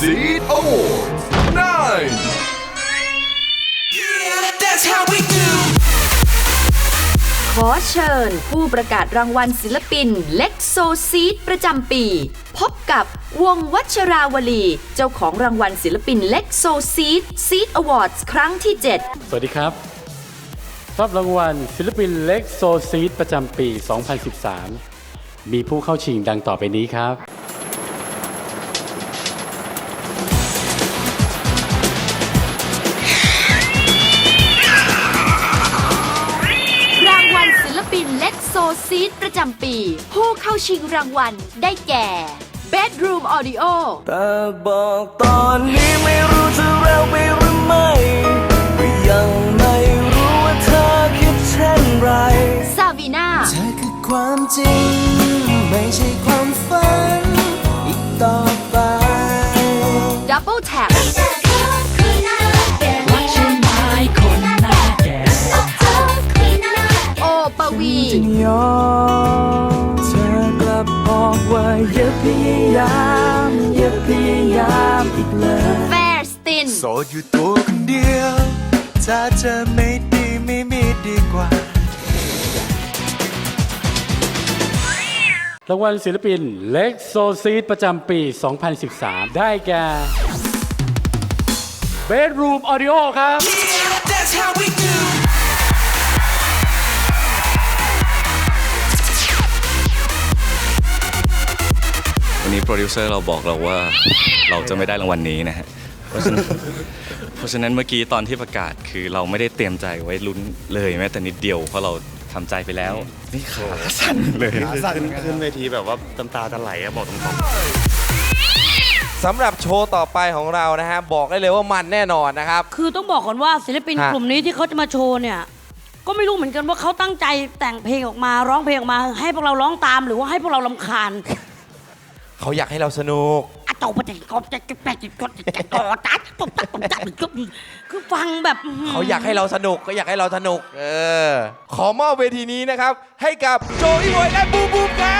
Seed Awards 9. That's how we do. ขอเชิญผู้ประกาศรางวัลศิลปินเล็กโซซีดประจำปี พบกับวงวัชราวลี เจ้าของรางวัลศิลปินเล็กโซซีดซีดอวอร์ดครั้งที่ 7 สวัสดีครับรับรางวัลศิลปินเล็กโซซีดประจำปี 2013 มีผู้เข้าชิงดังต่อไปนี้ครับ ซีดประจำปี ผู้เข้าชิงรางวัลได้แก่ Bedroom Audio แต่บอกตอนนี้ไม่รู้จะเร็วไปหรือไม่ สดอยู่ตัวคนเดียว ถ้าเธอไม่ดีไม่มีดีกว่า รางวัลศิลปินเล็กโซซีดประจำปี 2013 ได้แก่ Bedroom Audio ครับ That's how we do. วันนี้โปรดิวเซอร์เราบอกเราว่าเราจะไม่ได้รางวัลนี้นะฮะ เพราะฉะนั้นเพราะฉะนั้นเมื่อกี้ตอนที่ประกาศคือเราไม่ได้เตรียมใจไว้ลุ้นเลยแม้แต่นิดเดียวเพราะเราทำใจไปแล้ว นี่ขาสั่นเลยสั่นขึ้นเวทีแบบว่าน้ำตาจะไหลอะบอกตรงสำหรับโชว์ต่อไปของเรานะฮะบอกได้เลยว่ามันแน่นอนนะครับ คือต้องบอกก่อนว่าศิลปินฮะ กลุ่มนี้ที่เขาจะมาโชว์เนี่ย ก็ไม่รู้เหมือนกันว่าเขาตั้งใจแต่งเพลงออกมาร้องเพลงออกมา ให้พวกเราร้องตามหรือว่าให้พวกเราลำคาญ เขาอยากให้เราสนุกอะ โตปะเจกบจะจะแปะจะกดจะกอตัดตบตัดตบตัดคือฟังแบบเขาอยากให้เราสนุกก็อยากให้เราสนุก เออ ขอมอบเวทีนี้นะครับ ให้กับโจอีบอยและบูมบูมครับ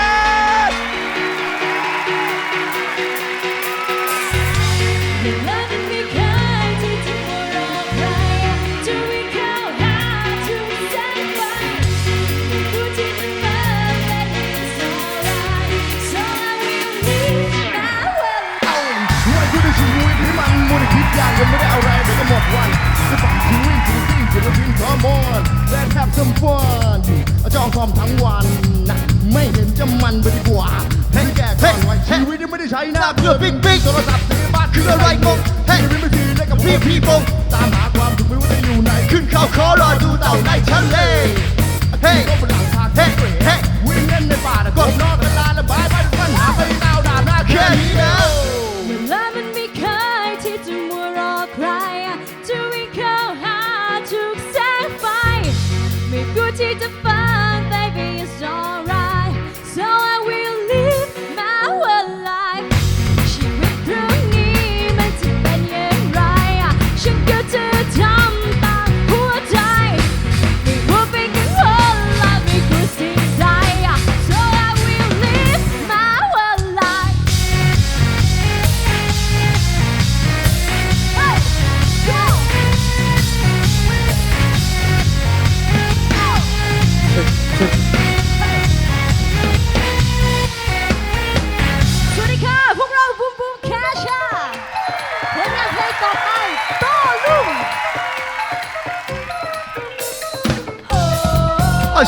ศิลปินขอมอน Let's have some fun จองคอมทั้งวันนะไม่เห็นจะมันไปดีกว่าให้แก่ก่อนว่าชีวิตนี้ไม่ได้ใช้หน้าเพื่อปิ๊งปิ๊งโทรศัพท์ซื้อบ้านคืออะไรงงให้ชีวิตไม่ทีได้กับพี่พี่ปงตามหาความสุขไม่รู้จะอยู่ไหนขึ้นเขาขอรอดูเต่าในทะเลเฮ้ยก็เป็นหลังคาเฮ้ยเฮ้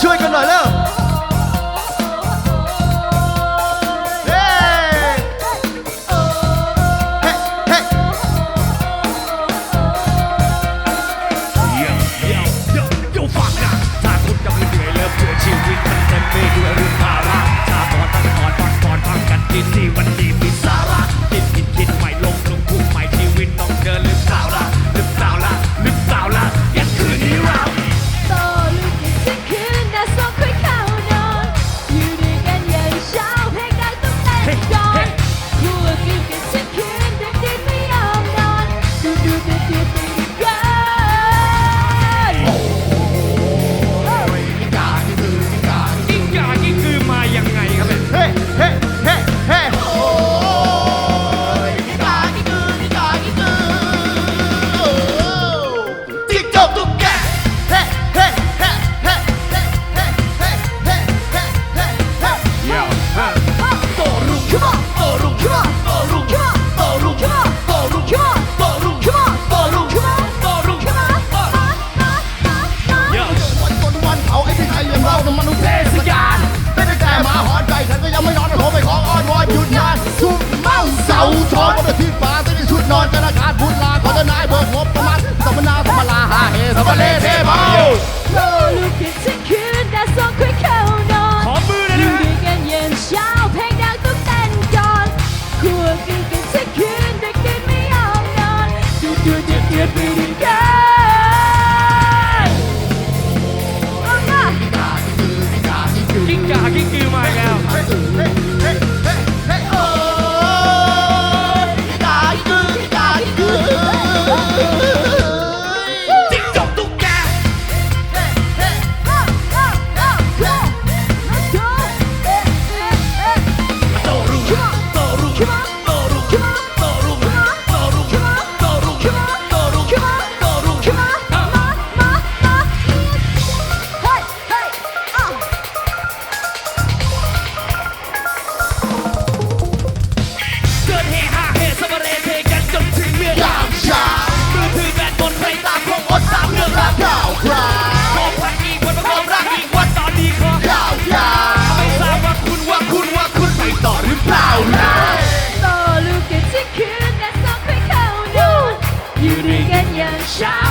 ช่วยกันหน่อยเร็ว double A, เช้า